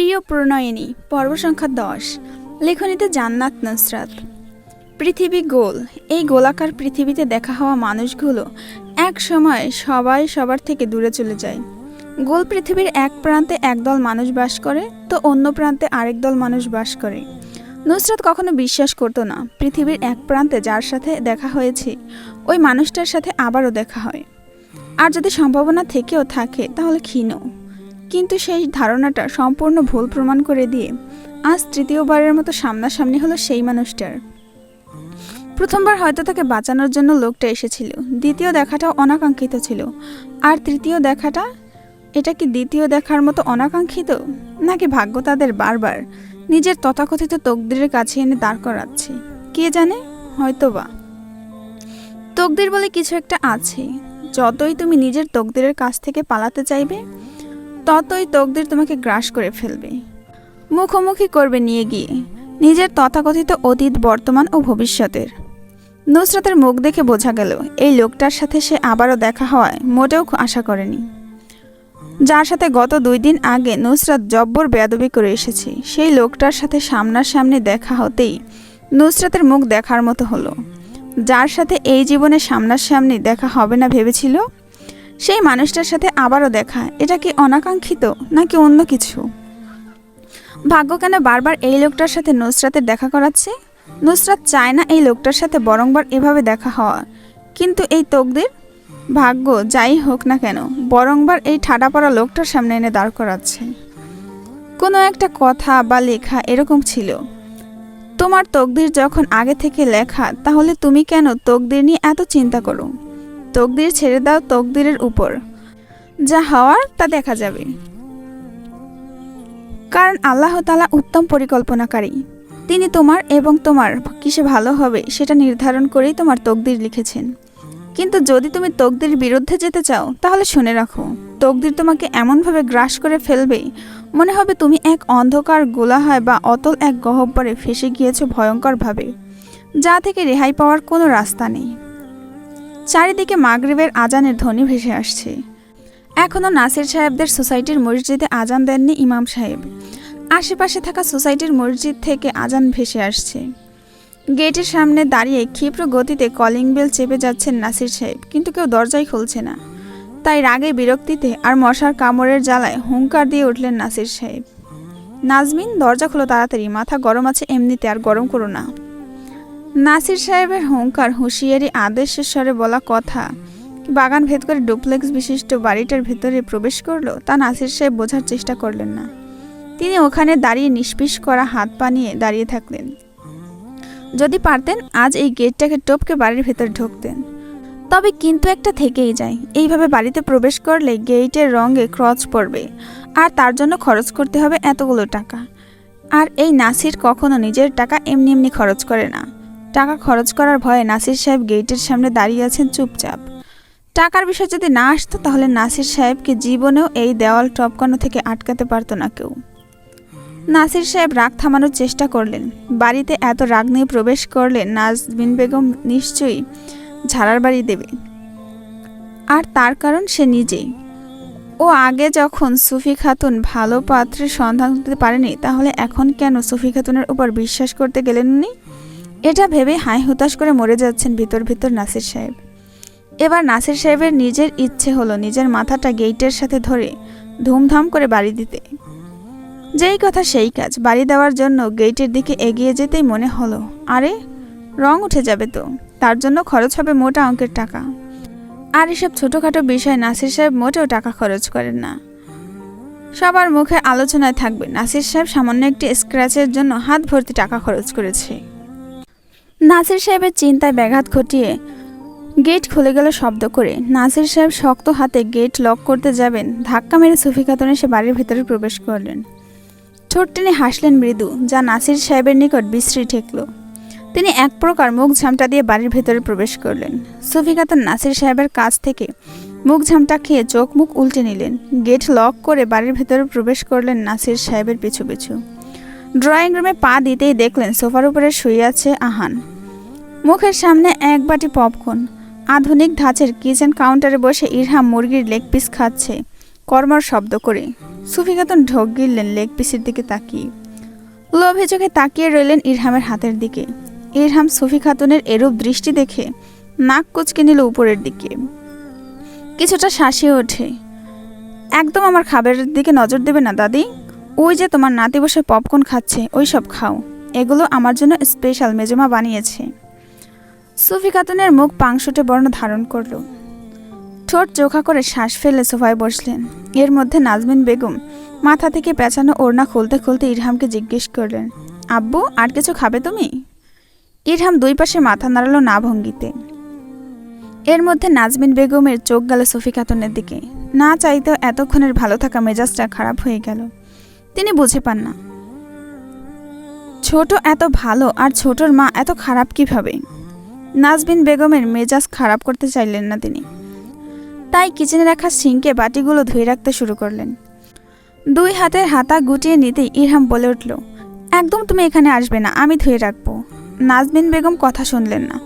প্রিয় প্রণয়িনী, পর্ব সংখ্যা দশ। লেখনীতে জান্নাত নসরাত। পৃথিবী গোল। এই গোলাকার পৃথিবীতে দেখা হওয়া মানুষগুলো এক সময় সবাই সবার থেকে দূরে চলে যায়। গোল পৃথিবীর এক প্রান্তে একদল মানুষ বাস করে, তো অন্য প্রান্তে আরেক দল মানুষ বাস করে। নুসরাত কখনো বিশ্বাস করতো না, পৃথিবীর এক প্রান্তে যার সাথে দেখা হয়েছে, ওই মানুষটার সাথে আবারও দেখা হয়। আর যদি সম্ভাবনা থেকেও থাকে, তাহলে ক্ষীণ। কিন্তু সেই ধারণাটা সম্পূর্ণ ভুল প্রমাণ করে দিয়ে আজ তৃতীয়বারের মতো সামনাসামনি হলো সেই মানুষটার। প্রথমবার হয়তো তাকে বাঁচানোর জন্য লোকটা এসেছিল, দ্বিতীয় দেখাটা অনাকাঙ্ক্ষিত ছিল। আর তৃতীয় দেখাটা? এটা কি দ্বিতীয় দেখার মতো অনাকাঙ্ক্ষিত? নাকি ভাগ্য তাদের বারবার নিজের তথাকথিত তকদিরের কাছে এনে দাঁড় করাচ্ছে? কে জানে? হয়তোবা। তকদির বলে কিছু একটা আছে। যতই তুমি নিজের তকদিরের কাছ থেকে পালাতে চাইবে ততই তকদির তোমাকে গ্রাস করে ফেলবে। মুখোমুখি করবে নিয়ে গিয়ে। নিজের তথাকথিত অতীত, বর্তমান ও ভবিষ্যতের। নুসরাতের মুখ দেখে বোঝা গেল, এই লোকটার সাথে সে আবারও দেখা হওয়ায় মোটেও আশা করেনি। যার সাথে গত দুই দিন আগে নুসরাত জব্বর বেয়াদবি করে এসেছে, সেই লোকটার সাথে সামনাসামনি দেখা হতেই নুসরাতের মুখ দেখার মতো হলো। যার সাথে এই জীবনে সামনাসামনি দেখা হবে না ভেবেছিল? সেই মানুষটার সাথে আবারও দেখা। এটা কি অনাকাঙ্ক্ষিত নাকি অন্য কিছু? ভাগ্য কেন বারবার এই লোকটার সাথে নুসরাতের দেখা করাচ্ছে? নুসরাত চায় না এই লোকটার সাথে বরংবার এভাবে দেখা হওয়া। কিন্তু এই তকদির? ভাগ্য যাই হোক না কেন, বরংবার এই ঠাডা পড়া লোকটার সামনে এনে দাঁড় করাচ্ছে। কোনো একটা কথা বা লেখা এরকম ছিল। তোমার তকদির যখন আগে থেকে লেখা, তাহলে তুমি কেন তকদির নিয়ে এত চিন্তা করো? তকদির ছেড়ে দাও তকদিরের উপর। যা হওয়ার তা দেখা যাবে। কারণ আল্লাহ তালা উত্তম পরিকল্পনাকারী। তিনি তোমার এবং তোমার কিসে ভালো হবে সেটা নির্ধারণ করেই তোমার তকদির লিখেছেন। কিন্তু যদি তুমি তকদির বিরুদ্ধে যেতে চাও, তাহলে শুনে রাখো, তকদির তোমাকে এমনভাবে গ্রাস করে ফেলবে, মনে হবে তুমি এক অন্ধকার গোলাহায় বা অতল এক গহব্বরে ফেসে গিয়েছো ভয়ঙ্করভাবে, যা থেকে রেহাই পাওয়ার কোনো রাস্তা নেই। চারিদিকে মাগরিবের আজানের ধ্বনি ভেসে আসছে। এখনও নাসির সাহেবদের সোসাইটির মসজিদে আজান দেননি ইমাম সাহেব। আশেপাশে থাকা সোসাইটির মসজিদ থেকে আজান ভেসে আসছে। গেটের সামনে দাঁড়িয়ে ক্ষিপ্র গতিতে কলিং বেল চেপে যাচ্ছেন নাসির সাহেব, কিন্তু কেউ দরজাই খুলছে না। তাই রাগে বিরক্তিতে আর মশার কামড়ের জ্বালায় হুঙ্কার দিয়ে উঠলেন নাসির সাহেব। নাজমিন দরজা খোলো তাড়াতাড়ি, মাথা গরম আছে এমনিতে আর গরম করো না। নাসির সাহেবের হুঙ্কার, হুঁশিয়ারি আদেশের স্বরে বলা কথা। বাগান ভেদ করে ডুপ্লেক্স বিশিষ্ট বাড়িটার ভেতরে প্রবেশ করল, তা নাসির সাহেব বোঝার চেষ্টা করলেন না। তিনি ওখানে দাঁড়িয়ে নিষ্পিস করা হাত পা নিয়ে দাঁড়িয়ে থাকলেন। যদি পারতেন, আজ এই গেটটাকে টপকে বাড়ির ভেতরে ঢুকতেন। তবে কিন্তু একটা থেকেই যায়। এইভাবে বাড়িতে প্রবেশ করলে গেটের রঙে ক্রচ পড়বে, আর তার জন্য খরচ করতে হবে এতগুলো টাকা। আর এই নাসির কখনো নিজের টাকা এমনি এমনি খরচ করে না। টাকা খরচ করার ভয়ে নাসির সাহেব গেটের সামনে দাঁড়িয়ে আছেন চুপচাপ। টাকার বিষয় যদি না আসতো, তাহলে নাসির সাহেবকে জীবনেও এই দেওয়াল টপকানো থেকে আটকাতে পারতো না কেউ। নাসির সাহেব রাগ থামানোর চেষ্টা করলেন। বাড়িতে এত রাগ নিয়ে প্রবেশ করলে নাজবিন বেগম নিশ্চয়ই ঝাড়ার বাড়ি দেবে। আর তার কারণ সে নিজেই। ও আগে যখন সুফি খাতুন ভালো পাত্রের সন্ধান দিতে পারেনি, তাহলে এখন কেন সুফি খাতুনের উপর বিশ্বাস করতে গেলেন উনি? এটা ভেবে হাই হুতাশ করে মরে যাচ্ছেন ভিতর ভিতর নাসির সাহেব। এবার নাসির সাহেবের নিজের ইচ্ছে হলো নিজের মাথাটা গেইটের সাথে ধরে ধুমধাম করে বাড়ি দিতে। যেই কথা সেই কাজ, বাড়ি দেওয়ার জন্য গেইটের দিকে এগিয়ে যেতেই মনে হলো, আরে, রং উঠে যাবে তো, তার জন্য খরচ হবে মোটা অঙ্কের টাকা। আর এসব ছোটোখাটো বিষয় নাসির সাহেব মোটেও টাকা খরচ করেন না। সবার মুখে আলোচনায় থাকবে, নাসির সাহেব সামান্য একটি স্ক্র্যাচের জন্য হাত ভর্তি টাকা খরচ করেছে। নাসির সাহেবের চিন্তায় ব্যাঘাত ঘটিয়ে গেট খুলে গেল শব্দ করে। নাসির সাহেব শক্ত হাতে গেট লক করতে যাবেন, ধাক্কা মেরে সুফি খাতুন এসে বাড়ির ভেতরে প্রবেশ করলেন। ঠোঁট টেনে হাসলেন মৃদু, যা নাসির সাহেবের নিকট বিশ্রী ঠেকল। তিনি এক প্রকার মুখ ঝামটা দিয়ে বাড়ির ভেতরে প্রবেশ করলেন। সুফি খাতুন নাসির সাহেবের কাছ থেকে মুখ ঝামটা খেয়ে চোখ মুখ উল্টে নিলেন। গেট লক করে বাড়ির ভেতরে প্রবেশ করলেন নাসির সাহেবের পিছু পিছু। ড্রয়িং রুমে পা দিতেই দেখলেন সোফার উপরে শুয়ে আছে আহান। মুখের সামনে এক বাটি পপকর্ন, আধুনিক ধাঁচের কিচেন কাউন্টারে বসে ইরহাম মুরগির লেগ পিস খাচ্ছে, কর্মর শব্দ করে। সুফি খাতুন ঢোক গিললেন লেগ পিসের দিকে তাকিয়ে। লোভে চোখে তাকিয়ে রইলেন ইরহামের হাতের দিকে। ইরহাম সুফি খাতুনের এরূপ দৃষ্টি দেখে নাক কুচকে নিল উপরের দিকে। কিছুটা শাসিয়ে ওঠে। একদম আমার খাবারের দিকে নজর দেবে না, দাদি। ওই যে তোমার নাতি বসে পপকর্ন খাচ্ছে, ওই সব খাও। এগুলো আমার জন্য স্পেশাল মেজমা বানিয়েছে। সুফি খাতুনের মুখ পাংশুটে বর্ণ ধারণ করল। ঠোঁট চোখা করে শ্বাস ফেলে সোফায় বসলেন। এর মধ্যে নাজমিন বেগম মাথা থেকে পেঁচানো ওড়না খুলতে খুলতে ইরহামকে জিজ্ঞেস করলেন, আব্বু, আর কিছু খাবে তুমি? ইরহাম দুই পাশে মাথা নাড়ালো না ভঙ্গিতে। এর মধ্যে নাজমিন বেগমের চোখ গেল সফি খাতুনের দিকে। না চাইতেও এতক্ষণের ভালো থাকা মেজাজটা খারাপ হয়ে গেল। তিনি বুঝে পান না। ছোট এত ভালো আর ছোটর মা এত খারাপ কীভাবে? নাজবিন বেগমের মেজাজ খারাপ করতে চাইলেন না তিনি। তাই কিচেনে রাখা সিঙ্কে বাটিগুলো ধুয়ে রাখতে শুরু করলেন। দুই হাতের হাতা গুটিয়ে নিতেই ইরহাম বলে উঠল, একদম তুমি এখানে আসবে না, আমি ধুয়ে রাখব। নাজমিন বেগম কথা শুনলেন না।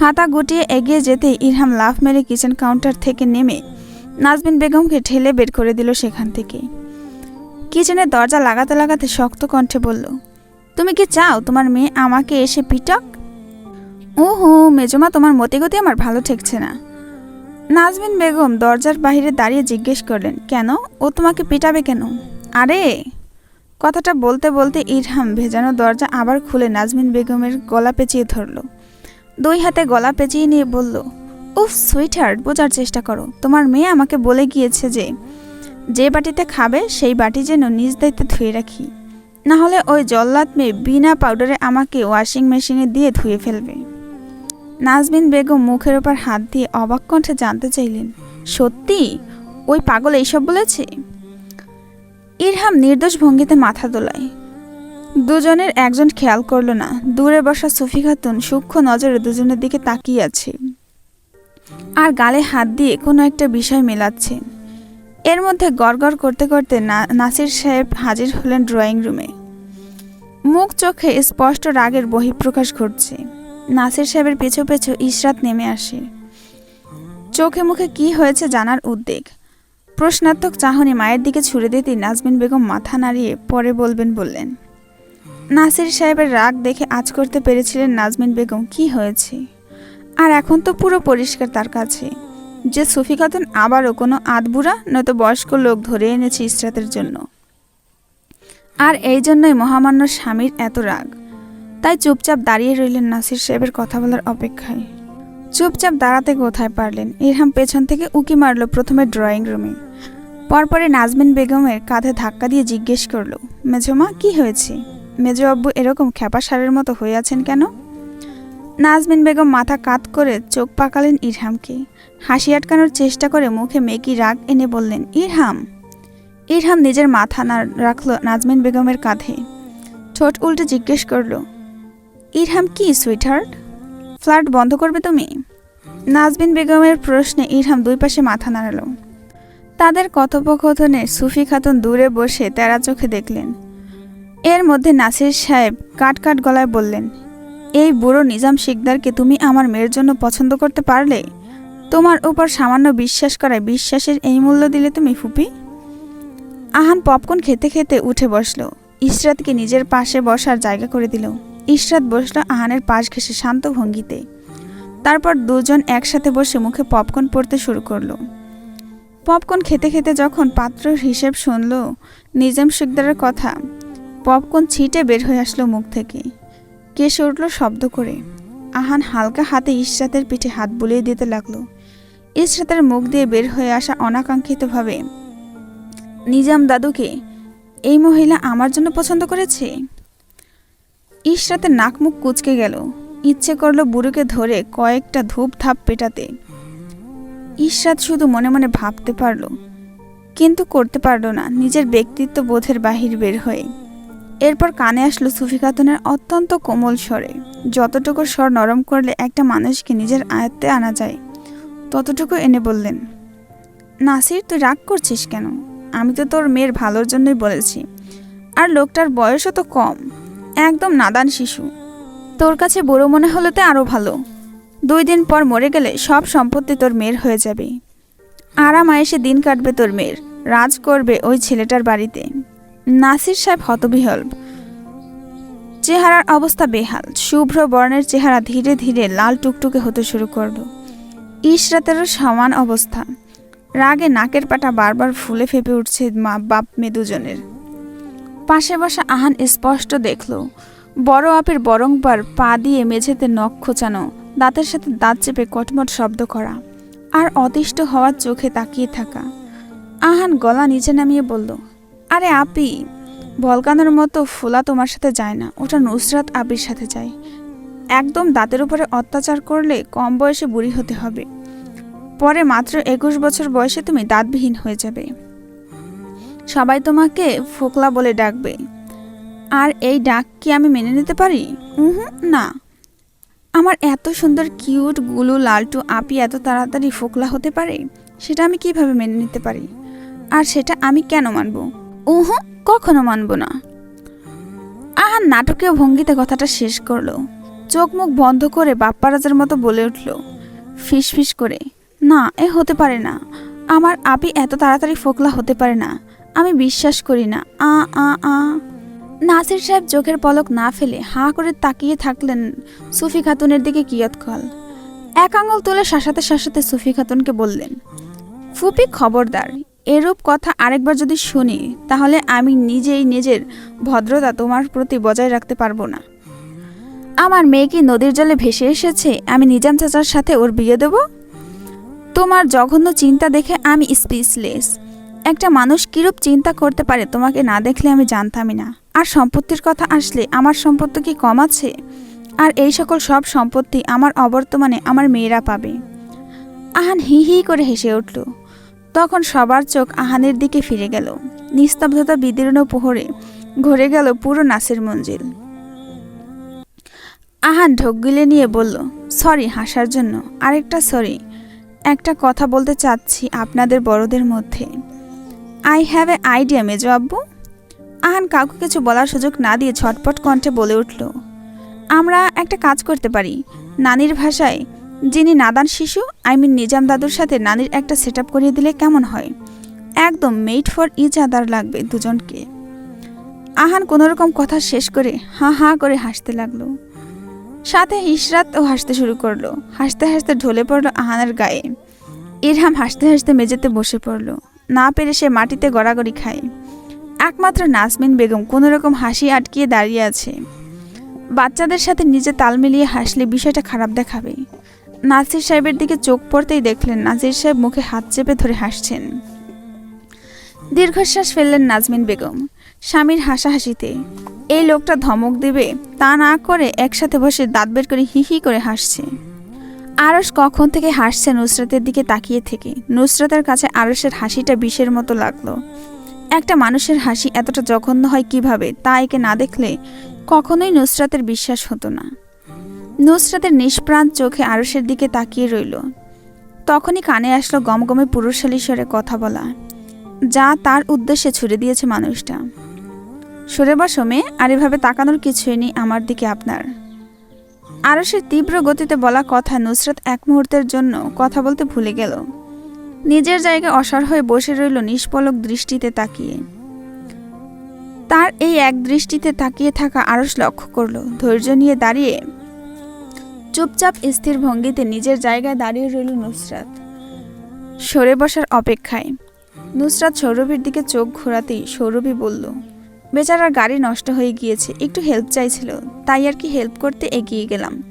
হাতা গুটিয়ে এগিয়ে যেতেই ইরহাম লাফ মেরে কিচেন কাউন্টার থেকে নেমে নাজমিন বেগমকে ঠেলে বের করে দিল সেখান থেকে। কিচেনের দরজা লাগাতে লাগাতে শক্ত কণ্ঠে বলল, তুমি কি চাও তোমার মেয়ে আমাকে এসে পিটক? ও হো মেজমা, তোমার মতে গতি আমার ভালো ঠেকছে না। নাজমিন বেগম দরজার বাইরে দাঁড়িয়ে জিজ্ঞেস করলেন, কেন? ও তোমাকে পিটাবে কেন? আরে, কথাটা বলতে বলতে ইরহাম ভেজানো দরজা আবার খুলে নাজমিন বেগমের গলা পেঁচিয়ে ধরল। দুই হাতে গলা পেঁচিয়ে নিয়ে বলল, উফ সুইট হার্ট বোঝার চেষ্টা করো। তোমার মেয়ে আমাকে বলে গিয়েছে যে যে বাটিতে খাবে, সেই বাটি যেন নিজ দায়িত্বে ধুয়ে রাখি। না হলে ওই জল্লাদ মেয়ে বিনা পাউডারে আমাকে ওয়াশিং মেশিনে দিয়ে ধুয়ে ফেলবে। নাজমিন বেগম মুখের ওপর হাত দিয়ে অবাক কণ্ঠে জানতে চাইলেন, সত্যি? ওই পাগল এইসব বলেছে? ইরহাম নির্দোষ ভঙ্গিতে মাথা দোলায়। দুজনের একজন খেয়াল করল না, দূরে বসা সুফি খাতুন সূক্ষ্ম নজরে দুজনের দিকে তাকিয়ে আছে। আর গালে হাত দিয়ে কোনো একটা বিষয় মেলাচ্ছে। এর মধ্যে গড়গড় করতে করতে নাসির সাহেব হাজির হলেন ড্রয়িং রুমে। মুখ চোখে স্পষ্ট রাগের বহিঃপ্রকাশ ঘটছে। নাসির সাহেবের পেছু পেছু ইশরাত নেমে আসে। চোখে মুখে কি হয়েছে জানার উদ্বেগ। প্রশ্নাত্মক চাহনি মায়ের দিকে ছুড়ে দিতেই নাজমিন বেগম মাথা নাড়িয়ে পরে বলবেন, বললেন, নাসির সাহেবের রাগ দেখে আজ করতে পেরেছিলেন নাজমিন বেগম, কি হয়েছে? আর এখন তো পুরো পরিষ্কার তার কাছে। যে সুফি খাতুন আবারও কোনো আধবুড়া নয়তো বয়স্ক লোক ধরে এনেছে ইসরাতের জন্য। আর এই জন্যই মহামান্য স্বামীর এত রাগ। তাই চুপচাপ দাঁড়িয়ে রইলেন নাসির সাহেবের কথা বলার অপেক্ষায়। চুপচাপ দাঁড়াতে কোথায় পারলেন? ইরহাম পেছন থেকে উকি মারল প্রথমে ড্রয়িং রুমে পরপরে নাজমিন বেগমের কাঁধে ধাক্কা দিয়ে জিজ্ঞেস করল, মেজমা, কি হয়েছে? মেজো আব্বু এরকম খ্যাপা সারের মতো হয়ে আছেন কেন? নাজমিন বেগম মাথা কাত করে চোখ পাকালেন ইরহামকে। হাসি আটকানোর চেষ্টা করে মুখে মেকি রাগ এনে বললেন, ইরহাম! ইরহাম নিজের মাথা না রাখল নাজমিন বেগমের কাঁধে। ঠোঁট উল্টে জিজ্ঞেস করল ইরহাম কি সুইটহার্ট ফ্ল্যাট বন্ধ করবে তুমি? নাজবিন বেগমের প্রশ্নে ইরহাম দুই পাশে মাথা নাড়ালো। তাদের কথোপকথনে সুফি খাতুন দূরে বসে তেরা চোখে দেখলেন। এর মধ্যে নাসির সাহেব কাট কাট গলায় বললেন, এই বুড়ো নিজাম শিকদারকে তুমি আমার মেয়ের জন্য পছন্দ করতে পারলে? তোমার উপর সামান্য বিশ্বাস করায় বিশ্বাসের এই মূল্য দিলে তুমি, ফুপি? আহান পপকর্ন খেতে খেতে উঠে বসল। ইশরাতকে নিজের পাশে বসার জায়গা করে দিল। ইশরাত বসল আহানের পাশ ঘেসে শান্ত ভঙ্গিতে। তারপর দুজন একসাথে বসে মুখে পপকর্ন পড়তে শুরু করল। পপকর্ন খেতে খেতে যখন পাত্রর হিসেব শুনল নিজাম শিকদারের কথা, পপকর্ন ছিটে বের হয়ে আসলো মুখ থেকে। কেসে উঠল শব্দ করে। আহান হালকা হাতে ইশরাতের পিঠে হাত বুলিয়ে দিতে লাগল। ইশরাতের মুখ দিয়ে বের হয়ে আসা অনাকাঙ্ক্ষিতভাবে, নিজাম দাদুকে, এই মহিলা আমার জন্য পছন্দ করেছে? ইশরাতের নাক মুখ কুচকে গেল। ইচ্ছে করল বুড়োকে ধরে কয়েকটা ধূপ ধাপ পেটাতে। ইশরাত শুধু মনে মনে ভাবতে পারল, কিন্তু করতে পারল না, নিজের ব্যক্তিত্ব বোধের বাহির বের হয়ে। এরপর কানে আসলো সুফি খাতুনের অত্যন্ত কোমল স্বরে, যতটুকু স্বর নরম করলে একটা মানুষকে নিজের আয়ত্তে আনা যায়, ততটুকু এনে বললেন, নাসির, তুই রাগ করছিস কেন? আমি তো তোর মেয়ের ভালোর জন্যই বলেছি। আর লোকটার বয়সও তো কম। একদম নাদান শিশু। তোর কাছে বুড়ো মনে হলে তো আরও ভালো। দুই দিন পর মরে গেলে সব সম্পত্তি তোর মেয়ের হয়ে যাবে। আরাম আয়েসে দিন কাটবে তোর মেয়ের। রাজ করবে ওই ছেলেটার বাড়িতে। নাসির সাহেব হতবিহল। চেহারার অবস্থা বেহাল। শুভ্র বর্ণের চেহারা ধীরে ধীরে লাল টুকটুকে হতে শুরু করল। ইশরাতেরও সমান অবস্থা। রাগে নাকের পাটা বারবার ফুলে ফেপে উঠছে মা বাপ মেয়ে দুজনের। পাশে বসা আহান স্পষ্ট দেখল, বড় আপের বরংবার পা দিয়ে মেঝেতে নখ খোঁচানো, দাঁতের সাথে দাঁত চেপে কটমট শব্দ করা, আর অতিষ্ঠ হওয়ার চোখে তাকিয়ে থাকা। আহান গলা নিচে নামিয়ে বলল, আরে আপি ভলকানোর মতো ফোলা তোমার সাথে যায় না, ওটা নুসরাত আবির সাথে যায়। একদম দাঁতের উপরে অত্যাচার করলে কম বয়সে বুড়ি হতে হবে। পরে মাত্র একুশ বছর বয়সে তুমি দাঁতবিহীন হয়ে যাবে। সবাই তোমাকে ফোকলা বলে ডাকবে। আর এই ডাক কি আমি মেনে নিতে পারি? উহুম, না। আমার এত সুন্দর কিউট গুলু লালটু আপি এত তাড়াতাড়ি ফোকলা হতে পারে? সেটা আমি কীভাবে মেনে নিতে পারি? আর সেটা আমি কেন মানব? উহু কখনো মানব না। আহার নাটকীয় ভঙ্গিতে কথাটা শেষ করল। চোখ মুখ বন্ধ করে বাপ্পারাজের মতো বলে উঠল ফিস ফিস করে না এ হতে পারে না। আমার আপি এত তাড়াতাড়ি ফোকলা হতে পারে না। আমি বিশ্বাস করি না। আ আ আ। নাসির সাহেব চোখের পলক না ফেলে হাঁ করে তাকিয়ে থাকলেন সুফি খাতুনের দিকে কিয়ৎকল এক আঙুল তুলে শাসাতে শাসাতে সুফি খাতুনকে বললেন, ফুপি খবরদার, এরূপ কথা আরেকবার যদি শুনি, তাহলে আমি নিজেই নিজের ভদ্রতা তোমার প্রতি বজায় রাখতে পারব না। আমার মেয়ে কি নদীর জলে ভেসে এসেছে? আমি নিজাম চাচার সাথে ওর বিয়ে দেব? তোমার জঘন্য চিন্তা দেখে আমি স্পিচলেস একটা মানুষ কীরূপ চিন্তা করতে পারে তোমাকে না দেখলে আমি জানতামই না। আর সম্পত্তির কথা আসলে আমার সম্পত্তি কি কম আছে? আর এই সকল সব সম্পত্তি আমার অবর্তমানে আমার মেয়েরা পাবে। আহান হি হি করে হেসে উঠল। তখন সবার চোখ আহানের দিকে ফিরে গেল। নিস্তব্ধতা বিদীর্ণ পোহরে ঘরে গেল পুরো নাসের মঞ্জিল। আহান ঢোক গিলে নিয়ে বলল, সরি, হাসার জন্য। আরেকটা সরি। একটা কথা বলতে চাচ্ছি আপনাদের বড়দের মধ্যে। আই হ্যাভ এ আইডিয়া মেজো আব্বু। আহান কাউকে কিছু বলার সুযোগ না দিয়ে ছটপট কণ্ঠে বলে উঠল, আমরা একটা কাজ করতে পারি। নানির ভাষায়, যিনি নাদান শিশু আই মিন নিজাম দাদুর সাথে নানির একটা সেট করিয়ে দিলে কেমন হয়? একদম মেড ফর ইচ আদার লাগবে দুজনকে। আহান কোনোরকম কথা শেষ করে হাঁ হাঁ করে হাসতে লাগল। সাথে ইশরাত ও হাসতে শুরু করল। হাসতে হাসতে ঢলে পড়ল আহানের গায়ে। ইরহাম হাসতে হাসতে মেঝেতে বসে পড়ল। না পেরে সে মাটিতে গড়াগড়ি খায়। একমাত্র নাজমিন বেগম কোনো রকম হাসি আটকিয়ে দাঁড়িয়ে আছে। বাচ্চাদের সাথে নিজে তাল মিলিয়ে হাসলে বিষয়টা খারাপ দেখাবে। নাসির সাহেবের দিকে চোখ পড়তেই দেখলেন নাসির সাহেব মুখে হাত চেপে ধরে হাসছেন। দীর্ঘশ্বাস ফেললেন নাজমিন বেগম। স্বামীর হাসাহাসিতে এই লোকটা ধমক দেবে। তা না করে একসাথে বসে দাঁত বের করে হি হি করে হাসছে। আরস কখন থেকে হাসছে নুসরাতের দিকে তাকিয়ে থেকে। নুসরাতের কাছে আরসের হাসিটা বিষের মতো লাগল। একটা মানুষের হাসি এতটা জঘন্য হয় কীভাবে, তা একে না দেখলে কখনোই নুসরাতের বিশ্বাস হতো না। নুসরাতের নিষ্প্রাণ চোখে আরসের দিকে তাকিয়ে রইল। তখনই কানে আসলো গমগমে পুরুষালী স্বরে কথা বলা। যা তার উদ্দেশ্যে ছুড়ে দিয়েছে মানুষটা। সরে বসো মেয়ে আর এভাবে তাকানোর কিছুই নেই আমার দিকে আপনার। আরসের তীব্র গতিতে বলা কথা নুসরাত এক মুহূর্তের জন্য কথা বলতে ভুলে গেল। নিজের জায়গায় অসার হয়ে বসে রইল নিষ্পলক দৃষ্টিতে তাকিয়ে। তার এই এক দৃষ্টিতে তাকিয়ে থাকা আরস লক্ষ্য করল, ধৈর্য নিয়ে দাঁড়িয়ে চুপচাপ স্থির ভঙ্গিতে নিজের জায়গায় দাঁড়িয়ে রইল নুসরাত। সরে বসার অপেক্ষায় নুসরাত সৌরভীর দিকে চোখ ঘোরাতেই সৌরভী বলল বেচারার গাড়ি নষ্ট হয়ে গিয়েছে, একটু হেল্প চাইছিল, তাই আর কি হেল্প করতে এগিয়ে গেলাম।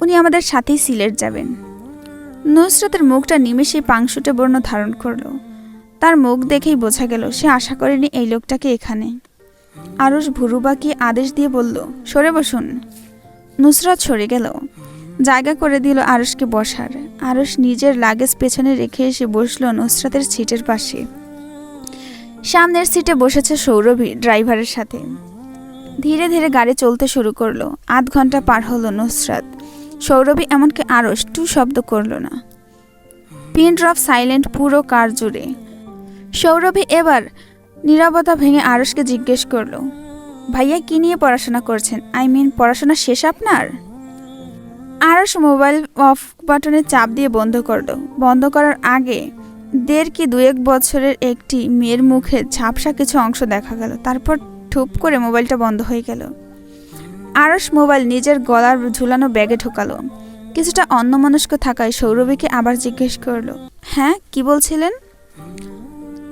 উনি আমাদের সাথেই সিলেট যাবেন। নুসরতের মুখটা নিমেষে পাংশুটে বর্ণ ধারণ করল। তার মুখ দেখেই বোঝা গেল, সে আশা করেনি এই লোকটাকে এখানে। আরস ভুরুবাকি আদেশ দিয়ে বলল, সরে বসুন। নুসরত সরে গেল। জায়গা করে দিল আরসকে বসার। আরস নিজের লাগেজ পেছনে রেখে এসে বসল নুসরাতের সিটের পাশে। সামনের সিটে বসেছে সৌরভী ড্রাইভারের সাথে। ধীরে ধীরে গাড়ি চলতে শুরু করল। আধ ঘণ্টা পার হলো নুসরাত। সৌরভী এমনকি আরস টু শব্দ করল না। পিন ড্রপ সাইলেন্ট পুরো কার জুড়ে। সৌরভী এবার নীরবতা ভেঙে আরসকে জিজ্ঞেস করল, ভাইয়া, কি নিয়ে পড়াশোনা করছেন? আই মিন পড়াশোনা শেষ আপনার? আরস মোবাইল অফ বাটনে চাপ দিয়ে বন্ধ করল। বন্ধ করার আগে দেড় কি দু এক বছরের একটি মেয়ের মুখে ঝাপসা কিছু অংশ দেখা গেল। তারপর ঠুপ করে মোবাইলটা বন্ধ হয়ে গেল। আরস মোবাইল নিজের গলার ঝুলানো ব্যাগে ঢোকালো। কিছুটা অন্যমনস্ক থাকায় সৌরভীকে আবার জিজ্ঞেস করল হ্যাঁ কি বলছিলেন?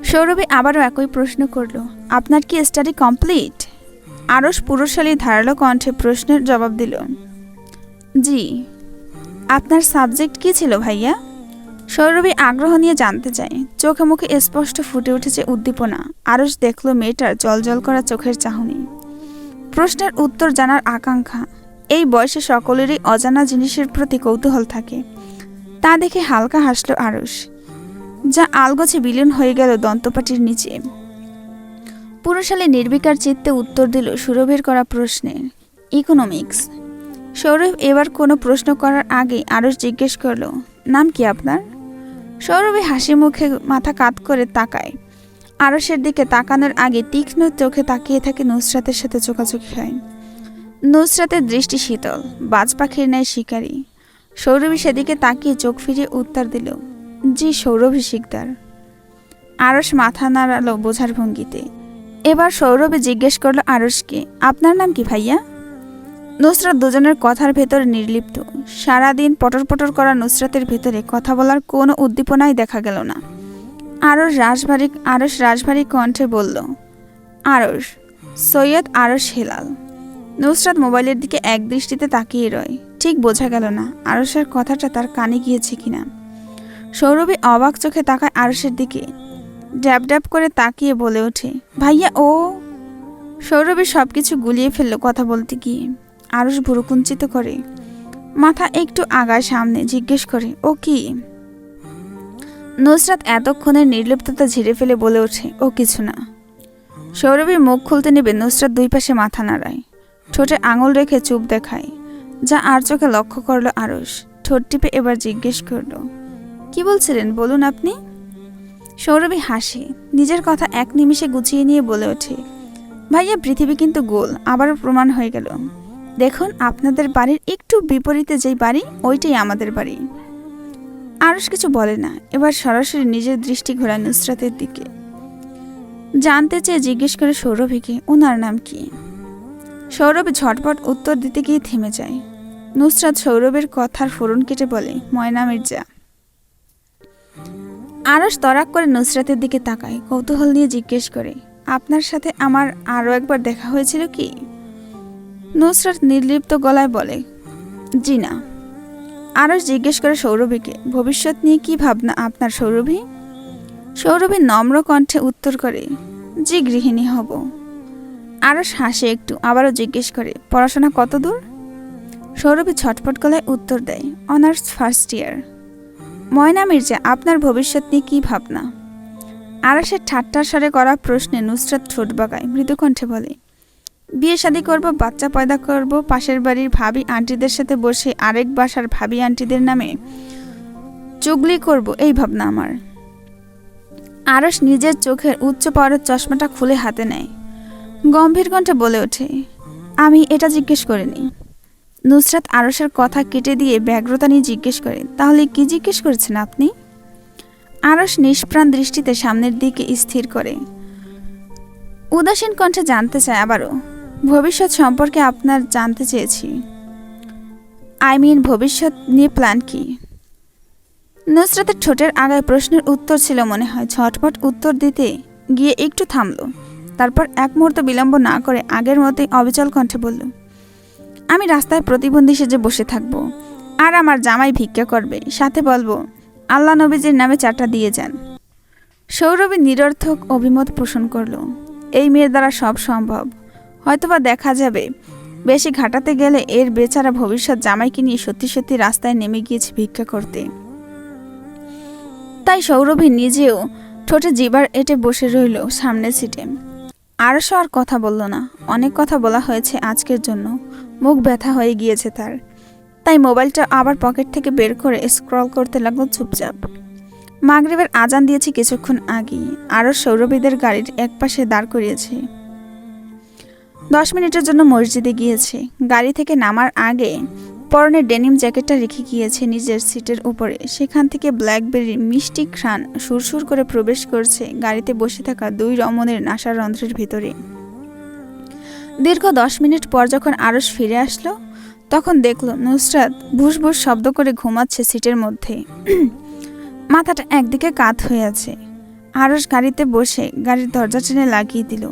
সৌরভী আবারও একই প্রশ্ন করল, আপনার কি স্টাডি কমপ্লিট আরস পুরুষালী ধারালো কণ্ঠে প্রশ্নের জবাব দিল, জি। আপনার সাবজেক্ট কি ছিল ভাইয়া? সৌরভী আগ্রহ নিয়ে জানতে চায়। চোখে মুখে স্পষ্ট ফুটে উঠেছে উদ্দীপনা। আরস দেখল মেয়েটার জলজল করা চোখের চাহনি। প্রশ্নের উত্তর জানার আকাঙ্ক্ষা। এই বয়সে সকলেরই অজানা জিনিসের প্রতি কৌতূহল থাকে। তা দেখে হালকা হাসল আরস যা আলগোছে বিলীন হয়ে গেল দন্তপাটির নিচে। পুরুষালী নির্বিকার চিত্তে উত্তর দিল সুরভের করা প্রশ্নের ইকোনমিক্স? সৌরভ এবার কোনো প্রশ্ন করার আগে আরস জিজ্ঞেস করল, নাম কি আপনার? সৌরভী হাসি মুখে মাথা কাত করে তাকায়। আরসের দিকে তাকানোর আগে তীক্ষ্ণ চোখে তাকিয়ে থাকে নুসরাতের সাথে চোখাচোখি হয়। নুসরাতের দৃষ্টি শীতল, বাজ পাখির ন্যায় শিকারী। সৌরভী সেদিকে তাকিয়ে চোখ ফিরিয়ে উত্তর দিল, জি সৌরভী শিকদার। আরস মাথা নাড়ালো বোঝার ভঙ্গিতে। এবার সৌরভী জিজ্ঞেস করল আরসকে আপনার নাম কি ভাইয়া? নুসরাত দুজনের কথার ভেতর নির্লিপ্ত। সারাদিন পটর পটর করা নুসরাতের ভেতরে কথা বলার কোনো উদ্দীপনাই দেখা গেল না। আরস রাজভারী আরস রাজভারী কণ্ঠে বলল আরস সৈয়দ আরস হেলাল। নুসরাত মোবাইলের দিকে এক দৃষ্টিতে তাকিয়ে রয়। ঠিক বোঝা গেল না আরসের কথাটা তার কানে গিয়েছে কিনা। সৌরভী অবাক চোখে তাকায় আরসের দিকে। ড্যাব ড্যাব করে তাকিয়ে বলে ওঠে, ভাইয়া, ও সৌরভী সব কিছু গুলিয়ে ফেলল কথা বলতে গিয়ে। আরস ভুরুকুঞ্চিত করে। মাথা একটু আগায় সামনে জিজ্ঞেস করে, ও কি? নুসরাত এতক্ষণের নির্লিপ্ততা ঝেড়ে ফেলে বলে ওঠে, ও কিছু না। সৌরভীর মুখ খুলতে নেবে নুসরাত দুই পাশে মাথা নাড়ায়। ঠোঁটে আঙুল রেখে চুপ দেখায়, যা আর চোখে লক্ষ্য করল আরস ঠোঁট টিপে এবার জিজ্ঞেস করল, কি বলছিলেন? বলুন আপনি? সৌরভী হাসে, নিজের কথা এক নিমিষে গুছিয়ে নিয়ে বলে ওঠে, ভাইয়া, পৃথিবী কিন্তু গোল, আবারও প্রমাণ হয়ে গেল। দেখুন, আপনাদের বাড়ির একটু বিপরীতে যেই বাড়ি, ওইটাই আমাদের বাড়ি। আরস কিছু বলে না, এবার সরাসরি নিজের দৃষ্টি ঘোরায় নুসরাতের দিকে। জানতে চেয়ে জিজ্ঞেস করে সৌরভীকে, ওনার নাম কি? সৌরভ ঝটপট উত্তর দিতে গিয়ে থেমে যায়। নুসরাত সৌরভের কথার ফোরন কেটে বলে, ময়না মির্জা। আরস তরাক করে নুসরাতের দিকে তাকায়, কৌতূহল নিয়ে জিজ্ঞেস করে, আপনার সাথে আমার আরও একবার দেখা হয়েছিল কি? নুসরাত নির্লিপ্ত গলায় বলে জি না আরও জিজ্ঞেস করে সৌরভীকে, ভবিষ্যৎ নিয়ে কি ভাবনা আপনার সৌরভী? সৌরভী নম্র কণ্ঠে উত্তর করে, জি গৃহিণী হব। আরস হাসে একটু, আবারও জিজ্ঞেস করে, পড়াশোনা কত দূর সৌরভী ছটপট গলায় উত্তর দেয়, honours first year. Moyna Mirza, আপনার ভবিষ্যৎ নিয়ে কী ভাবনা? আরসের ঠাট্টার স্বরে করা প্রশ্নে নুসরাত ঠোঁট বাগায় মৃদুকণ্ঠে বলে বিয়ে শাদি করব, বাচ্চা পয়দা করব, পাশের বাড়ির ভাবি আন্টিদের সাথে বসে আরেক বাসার ভাবি আন্টিদের নামে চুগলি করব, এই ভাবনা আমার। আরস নিজের চোখের উচ্চ পাওয়ারের চশমাটা খুলে হাতে নেয়। গম্ভীর কণ্ঠে বলে ওঠে, আমি এটা জিজ্ঞেস করিনি। নুসরাত আরসের কথা কেটে দিয়ে ব্যগ্রতা নিয়ে জিজ্ঞেস করে, তাহলে কি জিজ্ঞেস করেছেন আপনি? আরস নিষ্প্রাণ দৃষ্টিতে সামনের দিকে স্থির করে, উদাসীন কণ্ঠে জানতে চায় আবারও ভবিষ্যৎ সম্পর্কে আপনার জানতে চেয়েছি। আই মিন ভবিষ্যৎ নিয়ে প্ল্যান কি? নুসরাতের ঠোঁটের আগায় প্রশ্নের উত্তর ছিল মনে হয়, ঝটপট উত্তর দিতে গিয়ে একটু থামলো। তারপর এক মুহূর্ত বিলম্ব না করে আগের মতোই অবিচল কণ্ঠে বলল, আমি রাস্তায় প্রতিবন্ধী সেজে বসে থাকব। আর আমার জামাই ভিক্ষা করবে। সাথে বলব, আল্লাহ নবীজির নামে চারটা দিয়ে যান। সৌরভী নিরর্থক অভিমত পোষণ করল, এই মেয়ের দ্বারা সব সম্ভব। হয়তোবা দেখা যাবে। বেশি ঘাটাতে গেলে এর বেচারা ভবিষ্যৎ জামাইকে নিয়ে সত্যি সত্যি রাস্তায় নেমে গিয়েছে ভিক্ষা করতে। তাই সৌরভী নিজেও ঠোঁটে জিবার এটে বসে রইল সামনের সিটে। আরশো আর কথা বলল না। অনেক কথা বলা হয়েছে আজকের জন্য। মুখ ব্যথা হয়ে গিয়েছে তার। তাই মোবাইলটা আবার পকেট থেকে বের করে স্ক্রল করতে লাগল চুপচাপ। মাগরিবের আজান দিয়েছে কিছুক্ষণ আগেই। আরও সৌরভীদের গাড়ির একপাশে দাঁড় করিয়েছে। দশ মিনিটের জন্য মসজিদে গিয়েছে। গাড়ি থেকে নামার আগে পরনে ডেনিম জ্যাকেটটা রেখে গিয়েছে নিজের সিটের উপরে। সেখান থেকে ব্ল্যাকবেরির মিষ্টি ঘ্রাণ সুরসুর করে প্রবেশ করছে গাড়িতে বসে থাকা দুই রমণের নাসার রন্ধ্রের ভিতরে। দীর্ঘ দশ মিনিট পর যখন আরস ফিরে আসলো, তখন দেখল নুসরাত ভুস ভুস শব্দ করে ঘুমাচ্ছে সিটের মধ্যে। মাথাটা একদিকে কাত হয়ে আছে। আরস গাড়িতে বসে গাড়ির দরজা টেনে লাগিয়ে দিল।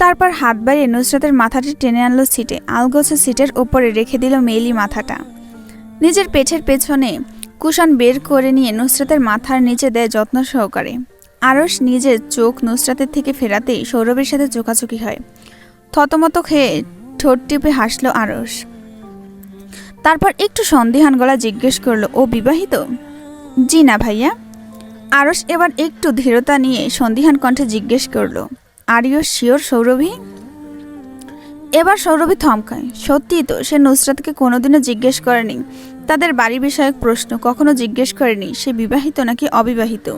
তারপর হাত বাড়িয়ে নুসরাতের মাথাটি টেনে আনলো সিটে, আলগোছে সিটের ওপরে রেখে দিল মেলি মাথাটা। নিজের পেটের পেছনে কুশন বের করে নিয়ে নুসরাতের মাথার নিচে দেয় যত্ন সহকারে। আরস নিজের চোখ নুসরাতের থেকে ফেরাতেই সৌরভের সাথে চোকাচুকি হয়। থতমত খেয়ে ঠোঁট টিপে হাসলো আরস তারপর একটু সন্দিহান গলা জিজ্ঞেস করল, ও বিবাহিত? জি না ভাইয়া। আরস এবার একটু ধীরতা নিয়ে সন্দিহান কণ্ঠে জিজ্ঞেস করল আর ইউ শিওর সৌরভী এবার সৌরভী থমকায়। সত্যি তো, সে নুসরাতকে কোনোদিনও জিজ্ঞেস করেনি। তাদের বাড়ি বিষয়ক প্রশ্ন কখনো জিজ্ঞেস করেনি। সে বিবাহিত নাকি অবিবাহিত?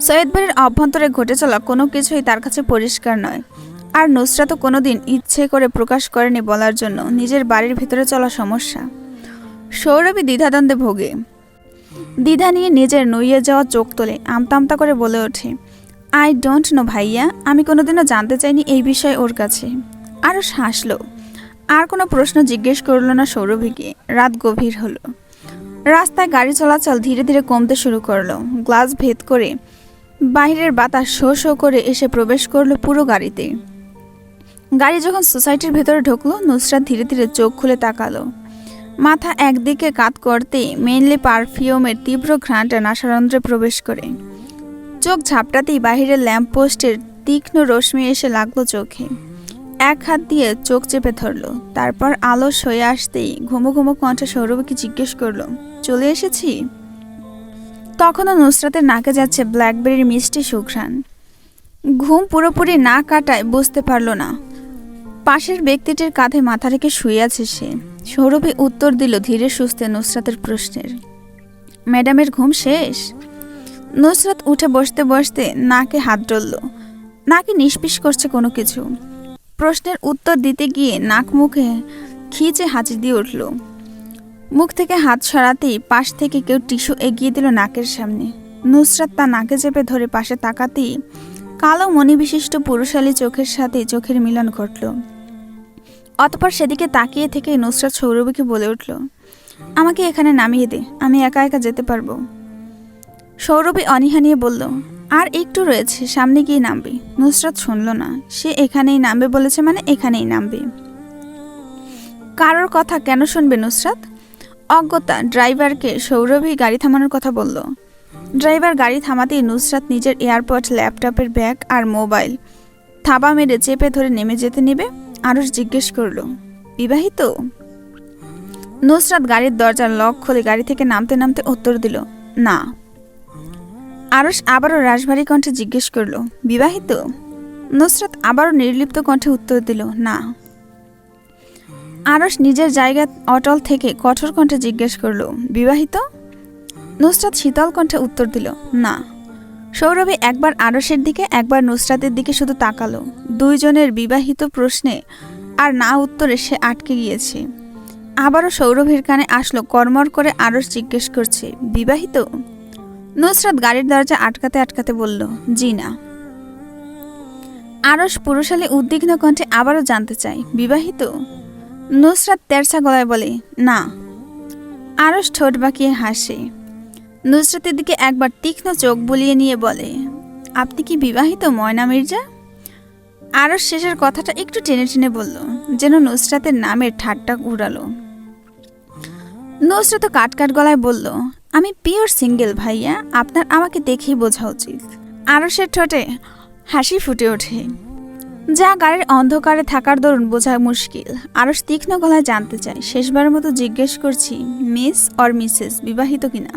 সৈয়দ বাড়ির অভ্যন্তরে ঘটে চলা কোনো কিছুই তার কাছে পরিষ্কার নয়। আর নুসরাতও কোনোদিন ইচ্ছে করে প্রকাশ করেনি বলার জন্য। নিজের বাড়ির ভিতরে চলা সমস্যা। সৌরভী দ্বিধাদ্বন্দ্বে ভোগে। দ্বিধা নিয়ে নিজের নইয়ে যাওয়া চোখ তোলে আমতা আমতা করে বলে ওঠে। আই ডোন্ট নো ভাইয়া। আমি কোনোদিনও জানতে চাইনি এই বিষয়ে ওর কাছে। আরও হাসলো। আর কোনো প্রশ্ন জিজ্ঞেস করল না সৌরভীকে। রাত গভীর হলো। রাস্তায় গাড়ি চলাচল ধীরে ধীরে কমতে শুরু করল। গ্লাস ভেদ করে বাইরের বাতাস শো শো করে এসে প্রবেশ করল পুরো গাড়িতে। গাড়ি যখন সোসাইটির ভেতরে ঢুকলো, নুসরাত ধীরে ধীরে চোখ খুলে তাকালো। মাথা একদিকে কাত করতে মেনলি পারফিউমের তীব্র ঘ্রাণটা নাসারন্ধ্রে প্রবেশ করে। চোখ ঝাপটাতেই বাহিরের ল্যাম্পপোস্টের তীক্ষ্ণ রশ্মি এসে লাগল চোখে। এক হাত দিয়ে চোখ চেপে ধরলো, তারপর আলো সয়ে আসতেই ঘুমো ঘুমো কণ্ঠে সৌরভকে জিজ্ঞেস করল, চলে এসেছি? তখনও নুসরাতের নাকে যাচ্ছে ব্ল্যাকবেরির মিষ্টি সুঘ্রাণ। ঘুম পুরোপুরি না কাটায় বুঝতে পারল না। পাশের ব্যক্তিটির কাঁধে মাথা রেখে শুয়ে আছে সে। সৌরভী উত্তর দিল ধীরে সুস্থে নুসরাতের প্রশ্নের, ম্যাডামের ঘুম শেষ? নুসরাত উঠে বসতে বসতে নাকে হাত ডলল। নাকে নিষ্পিস করছে কোনো কিছু। প্রশ্নের উত্তর দিতে গিয়ে নাক মুখে খিচে হাঁচি দিয়ে উঠল। মুখ থেকে হাত সরাতেই পাশ থেকে কেউ টিস্যু এগিয়ে দিল নাকের সামনে। নুসরাত তা নাকে চেপে ধরে পাশে তাকাতেই কালো মণিবিশিষ্ট পুরুষালী চোখের সাথে চোখের মিলন ঘটল। অতপর সেদিকে তাকিয়ে থেকে নুসরাত সৌরভীকে বলে উঠল, আমাকে এখানে নামিয়ে দে, আমি একা একা যেতে পারব। সৌরভী অনীহা নিয়ে বলল, আর একটু রয়েছে, সামনে গিয়ে নামবে। নুসরাত শুনল না, সে এখানেই নামবে বলেছে মানে এখানেই নামবে। কারোর কথা কেন শুনবে নুসরাত? অজ্ঞতা ড্রাইভারকে সৌরভী গাড়ি থামানোর কথা বলল। ড্রাইভার গাড়ি থামাতেই নুসরাত নিজের এয়ারপড ল্যাপটপের ব্যাগ আর মোবাইল থাবা মেরে চেপে ধরে নেমে যেতে নেবে আরস জিজ্ঞেস করল, বিবাহিত? নুসরাত গাড়ির দরজার লক খুলে গাড়ি থেকে নামতে নামতে উত্তর দিল, না। আরস আবারও রাশভারী কণ্ঠে জিজ্ঞেস করল, বিবাহিত? নুসরাত আবারও নির্লিপ্ত কণ্ঠে উত্তর দিল, না। আরস নিজের জায়গা অটল থেকে কঠোর কণ্ঠে জিজ্ঞেস করল, বিবাহিত? নুসরাত শীতল কণ্ঠে উত্তর দিল, না। সৌরভে একবার আরসের দিকে, একবার নুসরাতের দিকে শুধু তাকালো। দুইজনের বিবাহিত প্রশ্নে আর না উত্তরে সে আটকে গিয়েছে। আবারও সৌরভের কানে আসলো কর্মর করে আরস জিজ্ঞেস করছে, বিবাহিত? নুসরাত গাড়ির দরজা আটকাতে আটকাতে বলল, জি না। আরস পুরুষালী উদ্বিগ্ন কণ্ঠে আবারও জানতে চাই বিবাহিত? নুসরাত তেরসা গলায় বলে, না। আরস ঠোঁট বাঁকিয়ে হাসে। নুসরাতের দিকে একবার তীক্ষ্ণ চোখ বুলিয়ে নিয়ে বলে, আপনি কি বিবাহিত, ময়না মির্জা? আরস শেষের কথাটা একটু টেনে টেনে বলল, যেন নুসরাতের নামের ঠাট্টা উড়ালো। নুসরাত কাট কাট গলায় বলল আমি পিওর সিঙ্গেল ভাইয়া। আপনার আমাকে দেখেই বোঝা উচিত। আরসের ঠোঁটে হাসি ফুটে ওঠে। যা গাড়ির অন্ধকারে থাকার দরুন বোঝা মুশকিল। আরস তীক্ষ্ণ গলায় জানতে চাই শেষবারের মতো জিজ্ঞেস করছি মিস অর মিসেস বিবাহিত কিনা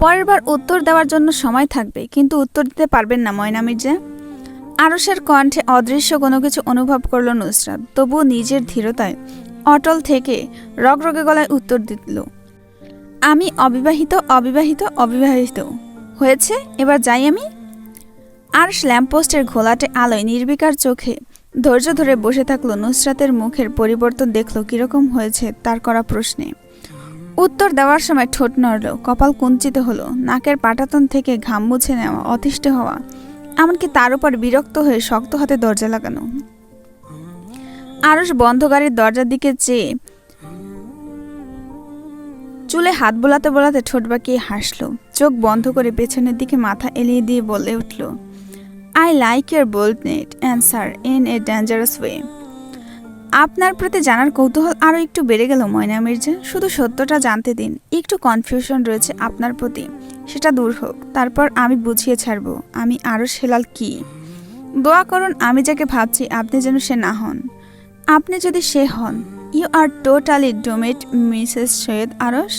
পরের বার উত্তর দেওয়ার জন্য সময় থাকবে, কিন্তু উত্তর দিতে পারবেন না ময়না মির্জা আরসের কণ্ঠে অদৃশ্য কোনো কিছু অনুভব করল নুসরাত, তবুও নিজের ধীরতায়, অটল থেকে রগরগে গলায় উত্তর দিল আমি অবিবাহিত অবিবাহিত অবিবাহিত। হয়েছে? এবার যাই আমি। আর ল্যাম্পপোস্টের ঘোলাটে আলোয় নির্বিকার চোখে ধৈর্য ধরে বসে থাকল নুসরাতের মুখের পরিবর্তন দেখল কীরকম হয়েছে তার করা প্রশ্নে। উত্তর দেওয়ার সময় ঠোঁট নড়ল, কপাল কুঞ্চিত হলো, নাকের পাটাতন থেকে ঘাম মুছে নেওয়া, অতিষ্ঠ হওয়া, এমনকি তার উপর বিরক্ত হয়ে শক্ত হাতে দরজা লাগানো। আরস বন্ধ গাড়ির দরজার দিকে চেয়ে চুলে হাত বোলাতে বোলাতে ঠোঁট বাঁকিয়ে হাসলো। চোখ বন্ধ করে পেছনের দিকে মাথা এলিয়ে দিয়ে বলে উঠল I like your boldness answer in a dangerous way আপনার প্রতি জানার কৌতূহল আরও একটু বেড়ে গেল, ময়না মির্জা। শুধু সত্যটা জানতে দিন, একটু কনফিউশন রয়েছে আপনার প্রতি। সেটা দূর হোক, তারপর আমি বুঝিয়ে ছাড়বো, আমি আরও সেলাল কি? দোয়া করুন আমি যাকে ভাবছি আপনি যেন সে না হন। আপনি যদি সে হন ইউ আর টোটালি ডোমেট মিসেস সৈয়দ আরস